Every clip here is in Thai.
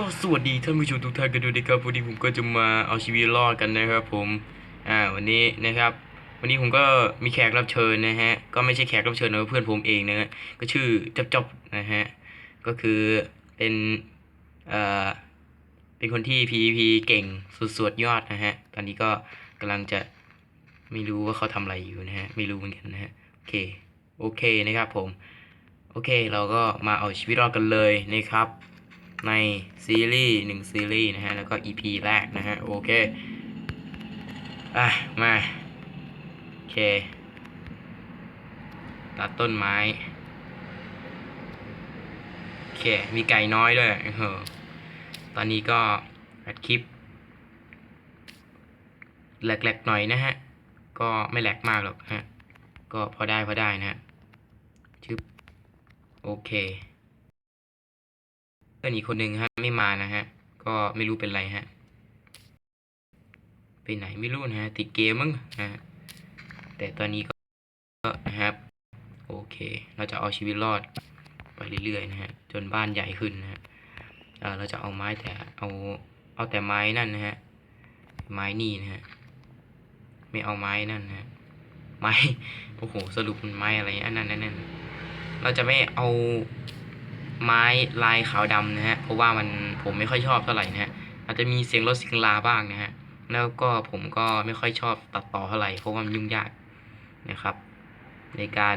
ก็สวัสดีท่านผู้ชมทุกท่านกันด้วยนะครับวันนี้ผมก็จะมาเอาชีวิตรอดกันนะครับ ผม อ่า วันนี้นะครับ วันนี้ผมก็มีแขกรับเชิญนะฮะ ก็ไม่ใช่แขกรับเชิญนะเพื่อนผมเองนะฮะ ก็ชื่อจับจบนะฮะ ก็คือเป็น เอ่อ เป็นคนที่ PVP เก่งสุดๆยอดนะฮะ ตอนนี้ก็กำลังจะไม่รู้ว่าเขาทำอะไรอยู่นะฮะ ไม่รู้เหมือนกันนะฮะ โอเค โอเคนะครับผม โอเค เราก็มาเอาชีวิตรอดกันเลยนะครับ ในซีรีส์หนึ่งซีรีส์นะฮะ แล้วก็ EP แรกนะฮะ โอเค อะ มา โอเค ตัดต้นไม้ โอเค มีไก่น้อยด้วยเออตอนนี้ก็อัดคลิปแหลกๆหน่อยนะฮะ ก็ไม่แหลกมากหรอกฮะ ก็พอได้พอได้นะฮะชึบโอเค เพื่อนอีกคนหนึ่งฮะไม่มานะฮะ ก็ไม่รู้เป็นไรฮะ ไปไหนไม่รู้นะฮะ ติดเกมมั้งนะฮะ แต่ตอนนี้ก็นะครับ โอเค เราจะเอาชีวิตรอดไปเรื่อยๆนะฮะ จนบ้านใหญ่ขึ้นนะฮะเราจะเอาไม้แต่เอาเอาแต่ไม้นั่นนะฮะ ไม้นี่นะฮะ ไม่เอาไม้นั่นนะฮะ ไม้ โอ้โห สรุปมันไม้อะไรอันนั้นนั่นนั่นเราจะไม่เอา ไม้ลายขาวดำนะฮะเพราะว่ามันผมไม่ค่อยชอบเท่าไหร่นะฮะอาจจะมีเสียงรถสียงลาบ้างนะฮะแล้วก็ผมก็ไม่ค่อยชอบตัดต่อเท่าไหร่เพราะว่ามันยุ่งยากนะครับ ในการ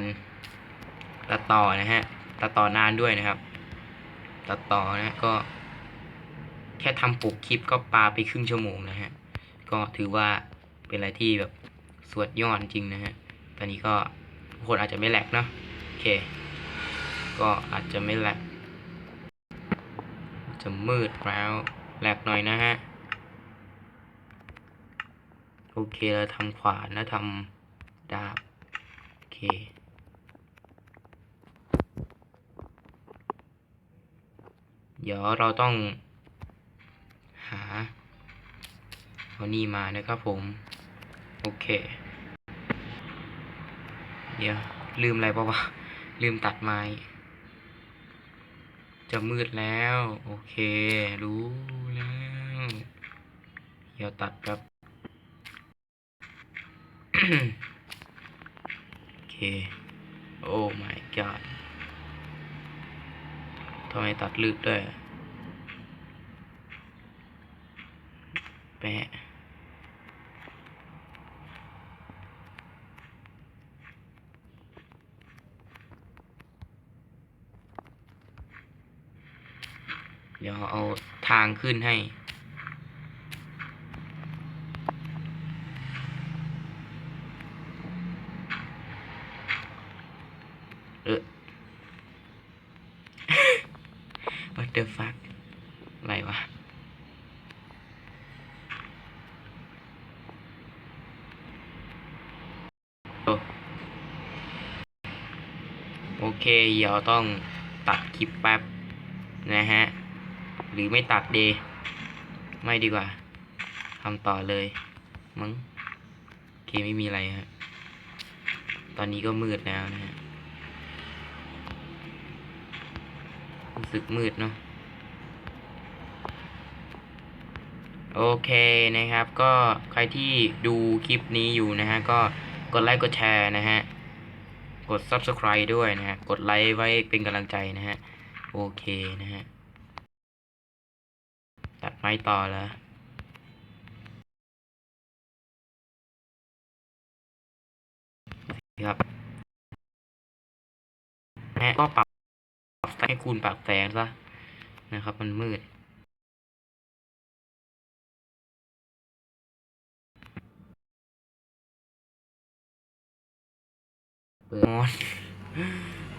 ตัดต่อนะฮะตัดต่อนานด้วยนะครับ ตัดต่อนะก็ แค่ทำปกคลิปก็ปาไปครึ่งชั่วโมงนะฮะก็ถือว่าเป็นอะไรที่แบบสวดยอดจริงนะฮะตอนนี้ก็ทุกคนอาจจะไม่แหลกเนาะโอเค ก็อาจจะไม่แหลก จะมืดแล้วแหลกหน่อยนะฮะ โอเคเราทำขวานแล้วทำดาบ โอเค เดี๋ยวเราต้องหาเอานี่มานะครับผม โอเค เดี๋ยวลืมอะไรปะวะ ลืมตัดไม้ จะมืดแล้ว โอเค รู้แล้วเดี๋ยวตัดครับโอเค โอ้ my god ทำไมตัดลึกด้วยแปะ เดี๋ยวเอาทางขึ้นให้ เออ what the fuck อะไรวะโอ้โอเค เดี๋ยวต้องตัดคลิปแป๊บนะฮะ หรือไม่ตัดดีไม่ดีกว่าทำต่อเลยมั้งโอเคไม่มีอะไรฮะตอนนี้ก็มืดแล้วนะฮะรู้สึกมืดเนาะโอเคนะครับก็ใครที่ดูคลิปนี้อยู่นะฮะก็กดไลค์กดแชร์นะฮะ กด subscribe ด้วยนะฮะ กดไลค์ไว้เป็นกำลังใจนะฮะ โอเคนะฮะ ไม่ต่อแล้วครับแม่ก็ปรับปรับให้คูณปรับแสงซะนะครับ มันมืด เปิดมอน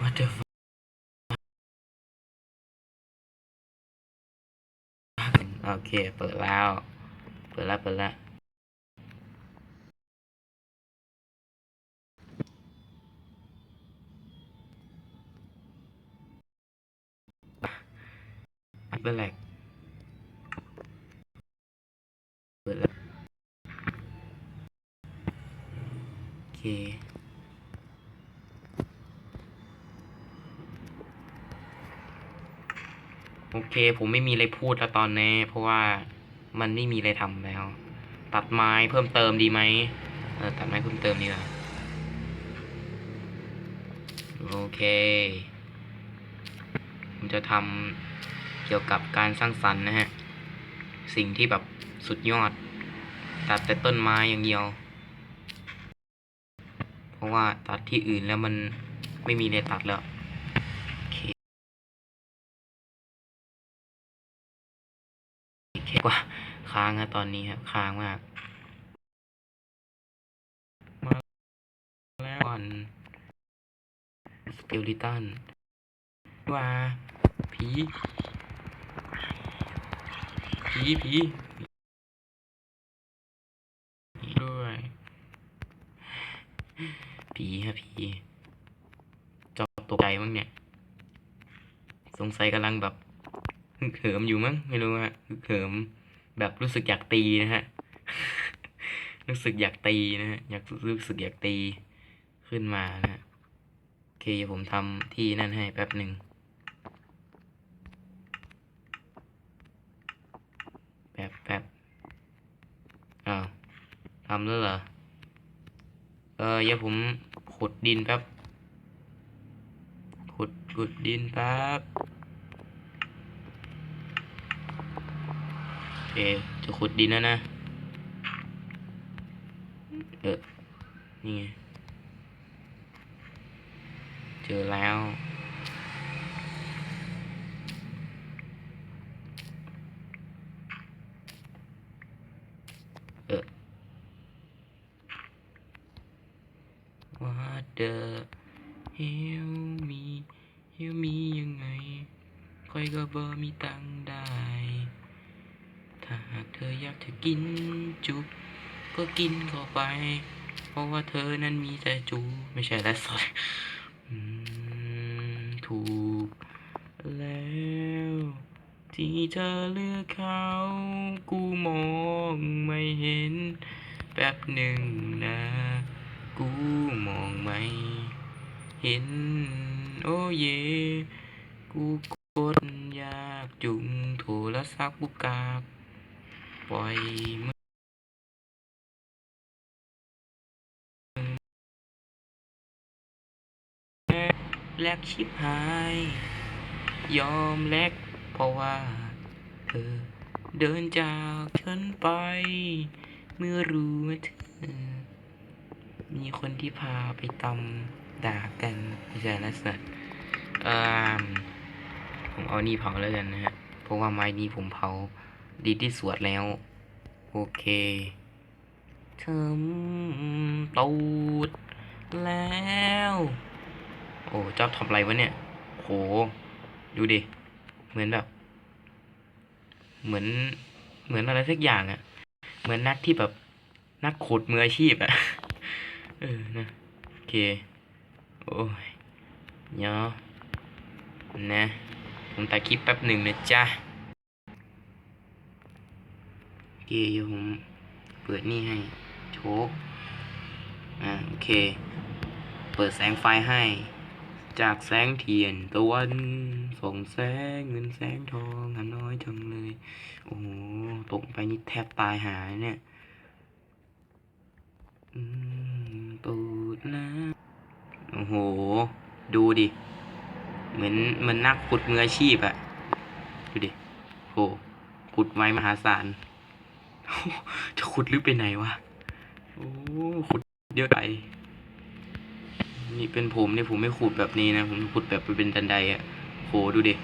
what the fuck โอเค เปิดแล้ว เปิดแล้ว เปิดแล้วอันเป็นแลกเปิดแล้ว โอเค โอเค ผมไม่มีอะไรพูดแล้วตอนนี้ เพราะว่ามันไม่มีอะไรทำแล้ว ตัดไม้เพิ่มเติมดีไหมเออตัดไม้เพิ่มเติมดีกว่าโอเค ผมจะทำเกี่ยวกับการสร้างสรรค์นะฮะ สิ่งที่แบบสุดยอด ตัดแต่ต้นไม้อย่างเดียว เพราะว่าตัดที่อื่นแล้วมันไม่มีอะไรตัดแล้ว กว่าค้างอะตอนนี้ครับค้างมากมาแล้วก่อนสเกลิตันว่าผีผีผีผีด้วยผีฮะผีจอตกใจมั้งเนี่ย สงสัยกำลังแบบ ฮึกเหิมอยู่มั้งไม่รู้ฮะฮึกเหิมแบบรู้สึกอยากตีนะฮะรู้สึกอยากตีนะฮะอยากรู้สึกอยากตีขึ้นมานะฮะโอเคเดี๋ยวผมทำที่นั่นให้แป๊บหนึ่งแป๊บแป๊บอ้าวทำแล้วเหรอเออเดี๋ยวผมขุดดินแป๊บขุดขุดดินแป๊บ โอ เค จะขุดดินแล้วนะ เออ นี่ไง เจอแล้ว เออ What the hell me hell me ยังไงคอยก็บ่มีตังค์ เธออยากจะกินจุบก็กินเข้าไป เพราะว่าเธอนั้นมีแต่จูไม่ใช่แล้วสอยถูกแล้วที่เธอเลือกเขากูมองไม่เห็นแป๊บหนึ่งนะ กูมองไม่เห็น โอ้เย กูกดอยากจุงโทรศัพท์บุกาบ ปล่อยมือแลกชิบหาย ยอมแลกเพราะว่าเธอเดินจากฉันไป เมื่อรู้ว่าเธอ มีคนที่พาไปตำด่ากันไม่ใช่ละสัตว์เอ่อผมเอานี่เผาแล้วกันนะฮะ เพราะว่าไม้นี้ผมเผา ดีที่สวดแล้ว โอเคเทมตูดแล้ว โอ้เจ้าทำอะไรวะเนี่ย โห ดูดิ เหมือนแบบ เหมือน เหมือนอะไรสักอย่างอะเหมือนนักที่แบบ นักขุดมืออาชีพอะเออ นะ โอเค โอ้ยเนาะนะผมตัดคลิปแป๊บหนึ่งนะจ๊ะ โอ เคเดี๋ยผมเปิดนี่ให้โชกอ่าโอเค เปิดแสงไฟให้ จากแสงเทียนตะวันส่องแสงเงินแสงทองหาน้อยจังเลย โอ้โหตกไปนี่แทบตายหายเนี่ยตูดนะโอ้โห ดูดิ เหมือนเหมือนนักขุดมืออาชีพอะดูดิโหขุดไม้มหาศาล จะขุดลึกไปไหนวะ โอ้ขุดเยอะไป นี่เป็นผมเนี่ยผมไม่ขุดแบบนี้นะ ผมขุดแบบไปเป็นดันไดอะโหดูดิ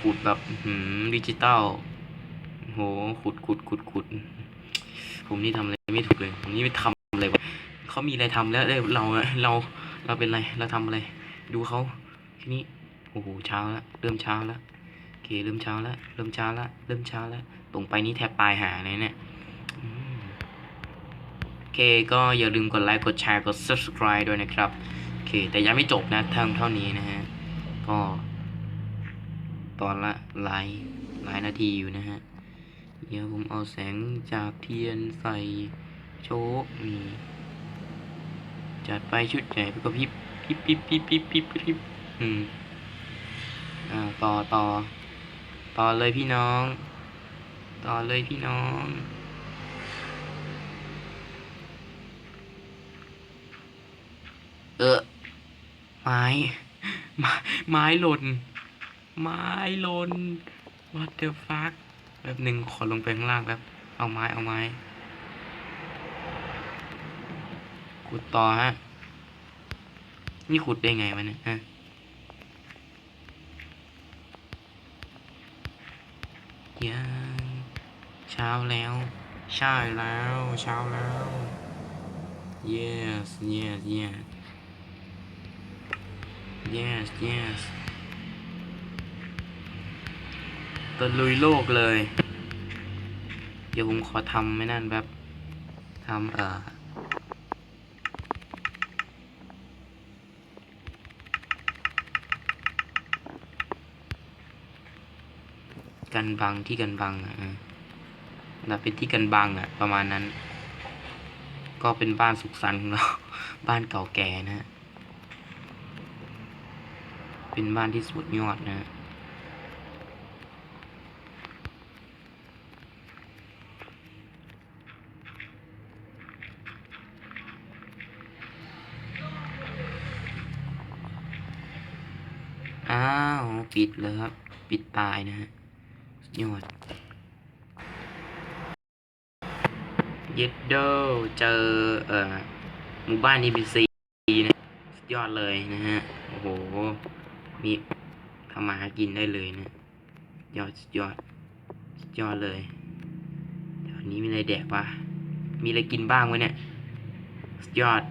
ขุดแบบอื้อหืมดิจิตอลโหขุดขุดขุดขุด ผมนี่ทำอะไรไม่ถูกเลย ผมนี่ไม่ทำอะไรวะเขามีอะไรทำแล้วเอ้ยเราเราเราเป็นอะไรเราทำอะไร ดูเขาทีนี้โอ้โหเช้าแล้วเริ่มเช้าแล้วโอเคเริ่มเช้าแล้วเริ่มเช้าแล้วเริ่มเช้าแล้ว ตรงไปนี้แทบตายหาเลยเนี่ยโอเคก็อย่าลืมกดไลค์กดแชร์กด subscribe ด้วยนะครับโอเค แต่ยังไม่จบนะทั้งเท่านี้นะฮะ ก็ ตอนละหลายหลายนาทีอยู่นะฮะ เดี๋ยวผมเอาแสงจากเทียนใส่โชกนี่จัดไปชุดใหญ่ก็พิบพิบพิบพิบพิบพิบพิบอืมอ่าต่อต่อต่อเลยพี่น้อง ต่อเลยพี่น้องเออไม้ไม้ไม้หล่น ไม้หล่น what the fuck แบบหนึ่งขอลงไปข้างล่างแบบเอาไม้เอาไม้ขุดต่อฮะ นี่ขุดได้ไงวะเนี่ยฮะยัง ช้าแล้ว ใช่แล้ว เช้าแล้ว yes yes yes yes yes ตะลุยโลกเลย เดี๋ยวผมขอทำไม่นั่นแบบทำเอ่อกันบังที่กันบังอะ นะเป็นที่กันบังอะ ประมาณนั้น ก็เป็นบ้านสุขสันต์ของเราบ้านเก่าแก่นะ เป็นบ้านที่สุดยอดนะอ้าว ปิดเลยครับ ปิดตายนะฮะยอด เยึดโดเจอเอ่อหมู่บ้าน NPC นะสุดยอดเลยนะฮะ โอ้โห มีทำมาหากินได้เลยนะ ยอดสุดยอดสุดยอดเลยแถวนี้มีอะไรแดกปะมีอะไรกินบ้างวะเนี่ย สุดยอด